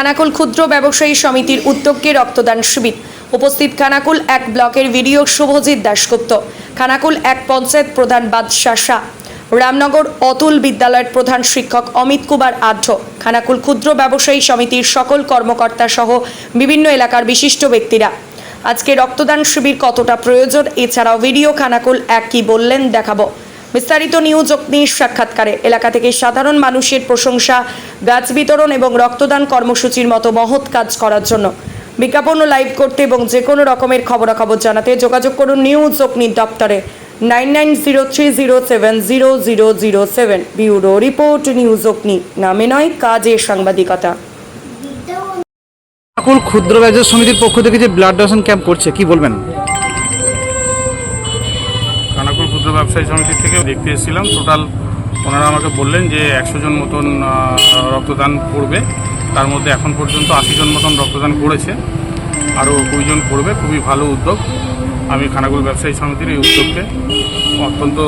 খানাকুল ক্ষুদ্র ব্যবসায়ী সমিতির উদ্যোগে রক্তদান শিবির। উপস্থিত খানাকুল এক ব্লকের ভিডিও শুভজিৎ দাশগুপ্ত, খানাকুল এক পঞ্চায়েত প্রধান বাদশাহ শাহ, রামনগর অতুল বিদ্যালয়ের প্রধান শিক্ষক অমিত কুমার আঢ্য, খানাকুল ক্ষুদ্র ব্যবসায়ী সমিতির সকল কর্মকর্তা সহ বিভিন্ন এলাকার বিশিষ্ট ব্যক্তিরা। আজকে রক্তদান শিবির কতটা প্রয়োজন, এছাড়াও ভিডিও খানাকুল এক কি বললেন দেখাবো। বিস্তারিত নিউজ অগ্নির সাক্ষাৎকারে। এলাকা থেকে সাধারণ মানুষের প্রশংসা, গাছ বিতরণ এবং রক্তদান কর্মসূচির মতো মহৎ কাজ করার জন্য। বিজ্ঞাপন লাইভ করতে এবং যে কোনো রকমের খবরাখবর জানাতে যোগাযোগ করুন নিউজ অগ্নির দপ্তরে। Nine nine zero three zero seven zero zero zero seven. Bureau report, news Agni. নামে নয়, কাজে সাংবাদিকতা। সকল ক্ষুদ্র ব্যবসা সমিতির পক্ষ থেকে যে ব্লাড ডোনেশন ক্যাম্প করছে, কি বলবেন? ক্ষুদ্র ব্যবসায়ী সমিতি থেকে দেখতে এসেছিলাম। টোটাল ওনারা আমাকে বললেন যে একশো জন মতন রক্তদান করবে। তার মধ্যে এখন পর্যন্ত আশি জন মতন রক্তদান করেছে। আরও কুড়িজন করবে। খুবই ভালো উদ্যোগ। আমি খানাকুল ব্যবসায়ী সমিতির এই উদ্যোগকে অত্যন্ত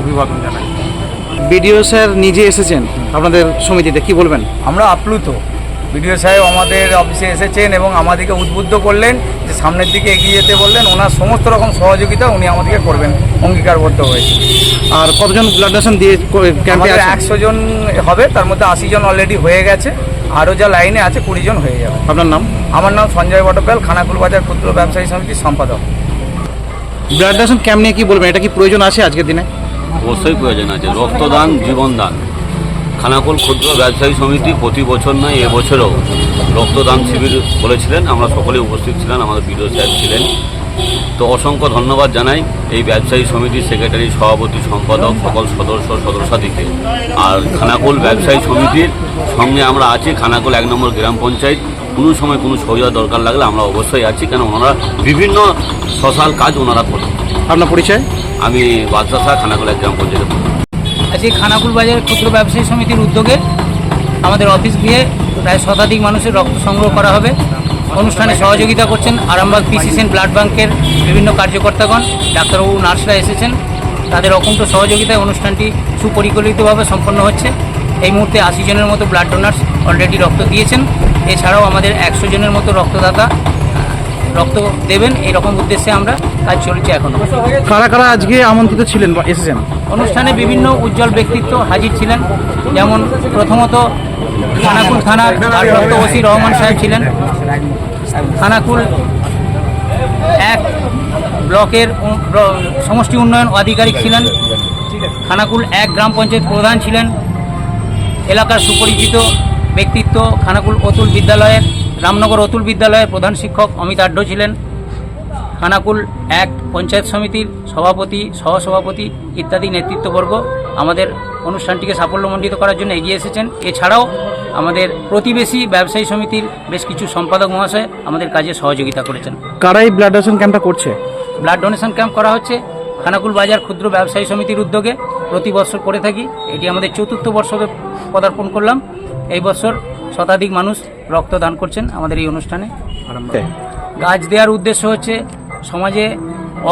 অভিবাদন জানাই। বিডিও স্যার নিজে এসেছেন আপনাদের সমিতিতে কি বলবেন? আমরা আপ্লুত। বিডিও সাহেব আমাদের অফিসে এসেছেন এবং আমাদেরকে উদ্বুদ্ধ করলেন যে সামনের দিকে এগিয়ে যেতে বললেন। ওনার সমস্ত রকম সহযোগিতা উনি আমাদেরকে করবেন অঙ্গীকারবদ্ধ হয়েছে। আর কতজন ব্লাড ডোনেশন দিয়ে ক্যাম্পে আমাদের একশো জন হবে তার মধ্যে আশি জন অলরেডি হয়ে গেছে। আরও যা লাইনে আছে কুড়ি জন হয়ে যাবে। আপনার নাম? আমার নাম সঞ্জয় বটকাল খানাকুল বাজার ক্ষুদ্র ব্যবসায়ী সমিতির সম্পাদক। ব্লাড ডোনেশন ক্যাম্প নিয়ে কি বলবেন? এটা কি প্রয়োজন আছে আজকের দিনে? অবশ্যই প্রয়োজন আছে। রক্তদান জীবনদান। খানাকুল ক্ষুদ্র ব্যবসায়ী সমিতি প্রতি বছর নয় এবছরও রক্তদান শিবির বলেছিলেন। আমরা সকলে উপস্থিত ছিলেন আমাদের বিডিও সাহেব ছিলেন। তো অসংখ্য ধন্যবাদ জানাই এই ব্যবসায়ী সমিতির সেক্রেটারি সভাপতি সম্পাদক সকল সদস্য সদস্যাদিকে। আর খানাকুল ব্যবসায়ী সমিতির সঙ্গে আমরা আছি খানাকুল এক নম্বর গ্রাম পঞ্চায়েত। কোনো সময় কোনো সহযোগিতা দরকার লাগলে আমরা অবশ্যই আছি কেন ওনারা বিভিন্ন সোশ্যাল কাজ ওনারা করেন। আপনার পরিচয়? আমি বাদশাহ শাহ খানাকুল এক গ্রাম পঞ্চায়েতের আজকে খানাকুল বাজার ক্ষুদ্র ব্যবসায়ী সমিতির উদ্যোগে আমাদের অফিস গৃহে প্রায় শতাধিক মানুষের রক্ত সংগ্রহ করা হবে। অনুষ্ঠানে সহযোগিতা করছেন আরামবাগ পিসিসিএন ব্লাড ব্যাংকের বিভিন্ন কার্যকর্তাগণ ডাক্তারবাবু নার্সরা এসেছেন। তাদের অকুণ্ঠ সহযোগিতায় অনুষ্ঠানটি সুপরিকল্পিতভাবে সম্পন্ন হচ্ছে। এই মুহূর্তে আশি জনের মতো ব্লাড ডোনার্স অলরেডি রক্ত দিয়েছেন। এছাড়াও আমাদের একশো জনের মতো রক্তদাতা রক্ত দেবেন এই রকম উদ্দেশ্যে আমরা কাজ চলছে এখনও কারা কারা আজকে আমন্ত্রিত ছিলেন বা এসেছেন? অনুষ্ঠানে বিভিন্ন উজ্জ্বল ব্যক্তিত্ব হাজির ছিলেন যেমন প্রথমত খানাকুল থানার ভারপ্রাপ্ত ওসি রহমান সাহেব ছিলেন। খানাকুল এক ব্লকের সমষ্টি উন্নয়ন আধিকারিক ছিলেন। খানাকুল এক গ্রাম পঞ্চায়েত প্রধান ছিলেন। এলাকার সুপরিচিত ব্যক্তিত্ব খানাকুল অতুল বিদ্যালয়ের রামনগর অতুল বিদ্যালয়ের প্রধান শিক্ষক অমিত আড্ড ছিলেন। খানাকুল এক পঞ্চায়েত সমিতির সভাপতি সহসভাপতি ইত্যাদি নেতৃত্ববর্গ আমাদের অনুষ্ঠানটিকে সাফল্যমণ্ডিত করার জন্য এগিয়ে এসেছেন। এছাড়াও আমাদের প্রতিবেশী ব্যবসায়ী সমিতির বেশ কিছু সম্পাদক মহাশয় আমাদের কাজে সহযোগিতা করেছেন। কারা এই ব্লাড ডোনেশন ক্যাম্পটা করছে? ব্লাড ডোনেশন ক্যাম্প করা হচ্ছে খানাকুল বাজার ক্ষুদ্র ব্যবসায়ী সমিতির উদ্যোগে। প্রতি বছর করে থাকি। এটি আমাদের চতুর্থ বর্ষকে পদার্পণ করলাম। এই বছর শতাধিক মানুষ রক্তদান করছেন আমাদের এই অনুষ্ঠানে। গাছ দেওয়ার উদ্দেশ্য হচ্ছে সমাজে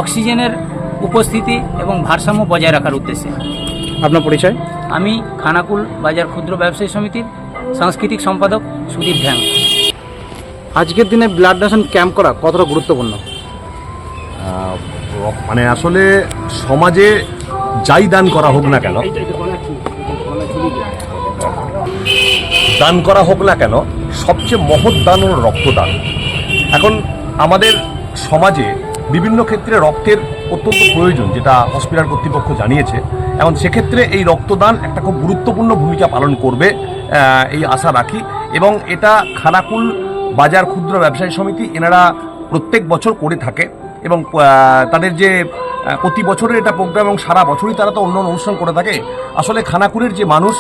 অক্সিজেনের উপস্থিতি এবং ভারসাম্য বজায় রাখার উদ্দেশ্যে। আপনার পরিচয়? আমি খানাকুল বাজার ক্ষুদ্র ব্যবসায়ী সমিতির সাংস্কৃতিক সম্পাদক সুদীপ ধ্যান আজকের দিনে ব্লাড ডোনেশন ক্যাম্প করা কতটা গুরুত্বপূর্ণ? মানে আসলে সমাজে যাই দান করা হোক না কেন দান করা হোক না কেন, সবচেয়ে মহৎ দান হল রক্তদান। এখন আমাদের সমাজে বিভিন্ন ক্ষেত্রে রক্তের অত্যন্ত প্রয়োজন, যেটা হসপিটাল কর্তৃপক্ষ জানিয়েছে। এখন সেক্ষেত্রে এই রক্তদান একটা খুব গুরুত্বপূর্ণ ভূমিকা পালন করবে এই আশা রাখি। এবং এটা খানাকুল বাজার ক্ষুদ্র ব্যবসায়ী সমিতি, এনারা প্রত্যেক বছর করে থাকে। এবং তাদের যে প্রতি বছরের এটা প্রোগ্রাম এবং সারা বছরই তারা তো অন্য অনুষ্ঠান করে থাকে। আসলে খানাকুলের যে মানুষ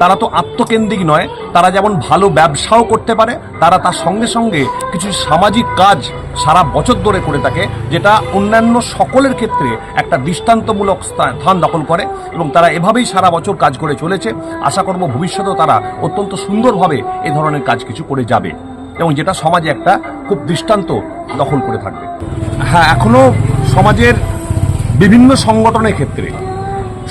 তারা তো আত্মকেন্দ্রিক নয়, তারা যেমন ভালো ব্যবসাও করতে পারে, তারা তার সঙ্গে সঙ্গে কিছু সামাজিক কাজ সারা বছর ধরে করে থাকে, যেটা অন্যান্য সকলের ক্ষেত্রে একটা দৃষ্টান্তমূলক স্থান দখল করে এবং তারা এভাবেই সারা বছর কাজ করে চলেছে। আশা করব ভবিষ্যতেও তারা অত্যন্ত সুন্দরভাবে এ ধরনের কাজ কিছু করে যাবে এবং যেটা সমাজে একটা খুব দৃষ্টান্ত দখল করে থাকবে। হ্যাঁ এখনও সমাজের বিভিন্ন সংগঠনের ক্ষেত্রে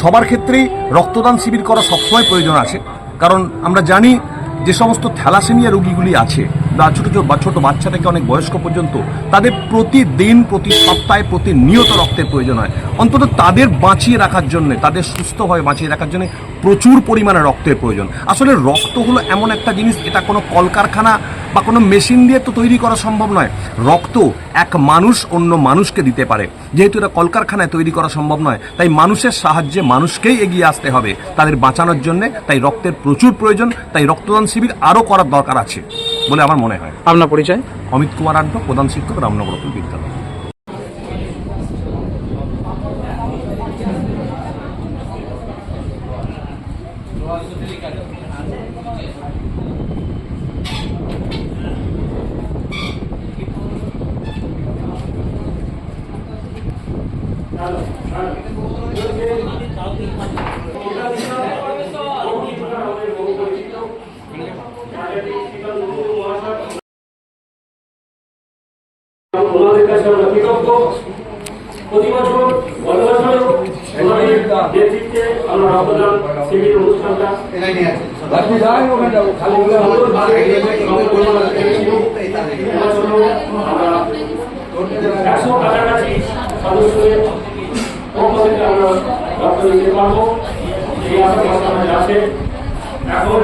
সবার ক্ষেত্রেই রক্তদান শিবির করা সবসময় প্রয়োজন আছে। কারণ আমরা জানি যে সমস্ত থ্যালাসেমিয়া রোগীগুলি আছে, বা ছোটো ছোটো ছোটো বাচ্চা থেকে অনেক বয়স্ক পর্যন্ত, তাদের প্রতিদিন, প্রতি সপ্তাহে, প্রতিনিয়ত রক্তের প্রয়োজন হয়। অন্তত তাদের বাঁচিয়ে রাখার জন্য, তাদের সুস্থভাবে বাঁচিয়ে রাখার জন্য প্রচুর পরিমাণে রক্তের প্রয়োজন। আসলে রক্ত হলো এমন একটা জিনিস, এটা কোনো কলকারখানা বা কোনো মেশিন দিয়ে তো তৈরি করা সম্ভব নয়। রক্ত এক মানুষ অন্য মানুষকে দিতে পারে। যেহেতু এটা কলকারখানায় তৈরি করা সম্ভব নয় তাই মানুষের সাহায্যে মানুষকেই এগিয়ে আসতে হবে। তাদের বাঁচানোর জন্য তাই রক্তের প্রচুর প্রয়োজন তাই রক্তদান শিবির আরও করার দরকার আছে বলে আমার মনে হয়। আপনার পরিচয়? অমিত কুমার আড্ড প্রধান শিক্ষক রামনগর বিদ্যালয়। ওনাদের কাছে আমরা কৃতজ্ঞ। প্রতি বছর গত বছর ওনাদের নেতৃত্বে আমরা রক্তদান শিবির অনুষ্ঠানটা একশো কাছাকাছি সদস্যদের পক্ষ থেকে আমরা রক্ত দিতে পারব এই আশা আছে এখন